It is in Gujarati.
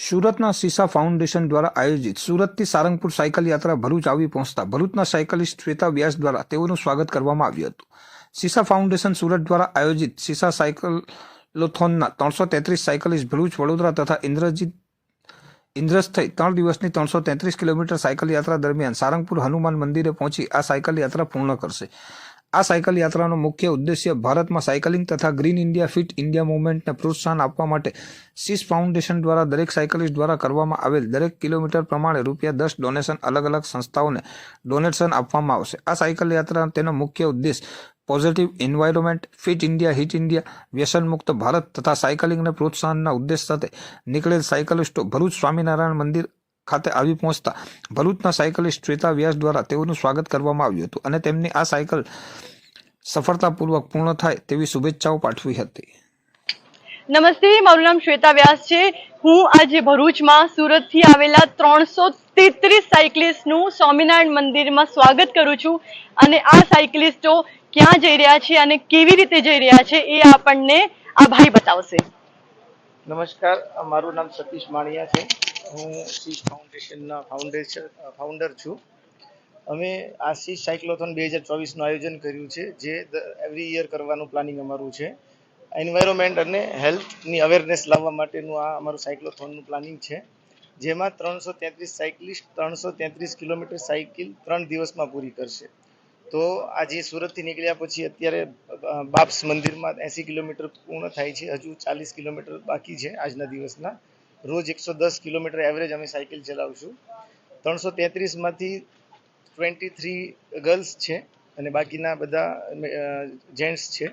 સુરતના સીસા ફાઉન્ડેશન દ્વારા આયોજિત સુરતથી સારંગપુર સાયકલ યાત્રા ભરૂચ આવી પહોંચતા ભરૂચના સાયકલિસ્ટ શ્વેતા વ્યાસ દ્વારા તેઓનું સ્વાગત કરવામાં આવ્યું હતું. સીસા ફાઉન્ડેશન સુરત દ્વારા આયોજિત સીસા સાયકલોથોનના ત્રણસો તેત્રીસ સાયકલિસ્ટ ભરૂચ, વડોદરા તથા ઇન્દ્રજીત ઇન્દ્રસ્થ થઈ ત્રણ દિવસની ત્રણસો તેત્રીસ કિલોમીટર સાયકલ યાત્રા દરમિયાન સારંગપુર હનુમાન મંદિરે પહોંચી આ સાયકલ યાત્રા પૂર્ણ કરશે. આ સાયકલ યાત્રાનો મુખ્ય ઉદ્દેશ્ય ભારતમાં સાયકલિંગ તથા ગ્રીન ઇન્ડિયા, ફિટ ઇન્ડિયા મુવમેન્ટને પ્રોત્સાહન આપવા માટે સીસ ફાઉન્ડેશન દ્વારા દરેક સાયકલિસ્ટ દ્વારા કરવામાં આવેલ દરેક કિલોમીટર પ્રમાણે રૂપિયા દસ ડોનેશન અલગ અલગ સંસ્થાઓને ડોનેશન આપવામાં આવશે. આ સાયકલ યાત્રા તેનો મુખ્ય ઉદ્દેશ positive environment, fit India, hit India, વ્યસનમુક્ત Bharat તથા સાયકલિંગને પ્રોત્સાહનના ઉદ્દેશ સાથે નીકળેલ સાયકલિસ્ટો ભરૂચ સ્વામિનારાયણ મંદિર ખાતે આવી પહોંચતા ભરૂચના સાયકલિસ્ટ શ્વેતા વ્યાસ દ્વારા તેઓનું સ્વાગત કરવામાં આવ્યું હતું અને તેમની આ સાયકલ સફળતાપૂર્વક પૂર્ણ થાય તેવી શુભેચ્છાઓ પાઠવી હતી. નમસ્તે મારું નામ શ્વેતા વ્યાસ છે. હું આજે ભરૂચમાં સુરતથી આવેલા ત્રણસો તેત્રીસ સાયકલિસ્ટનું સ્વામિનારાયણ મંદિરમાં સ્વાગત કરું છું અને આ સાયકલિસ્ટો ક્યાં જઈ રહ્યા છે અને કેવી રીતે જઈ રહ્યા છે એ આપણને આ ભાઈ બતાવશે. નમસ્કાર મારું નામ સતીશ માણિયા છે. હું શીશ ફાઉન્ડેશનના ફાઉન્ડેશન ફાઉન્ડર છું. અમે આ શીશ સાયક્લોથોન બે હજાર ચોવીસનું આયોજન કર્યું છે, જે એવરી યર કરવાનું પ્લાનિંગ અમારું છે. એન્વાયરમેન્ટ અને હેલ્થની અવેરનેસ લાવવા માટેનું આ અમારું સાયક્લોથોનનું પ્લાનિંગ છે. જેમાં ત્રણસો તેત્રીસ સાયકલિસ્ટ ત્રણસો તેત્રીસ કિલોમીટર સાયકલ ત્રણ દિવસમાં પૂરી કરશે. તો આજે સુરતથી નીકળ્યા પછી અત્યારે બાપ્સ મંદિરમાં એંસી કિલોમીટર પૂર્ણ થાય છે, હજુ ચાલીસ કિલોમીટર બાકી છે આજના દિવસના. રોજ એકસો દસ કિલોમીટર એવરેજ અમે સાયકલ ચલાવશું ત્રણસો તેત્રીસમાંથી ટ્વેન્ટી થ્રી ગર્લ્સ છે અને બાકીના બધા જેન્ટ્સ છે.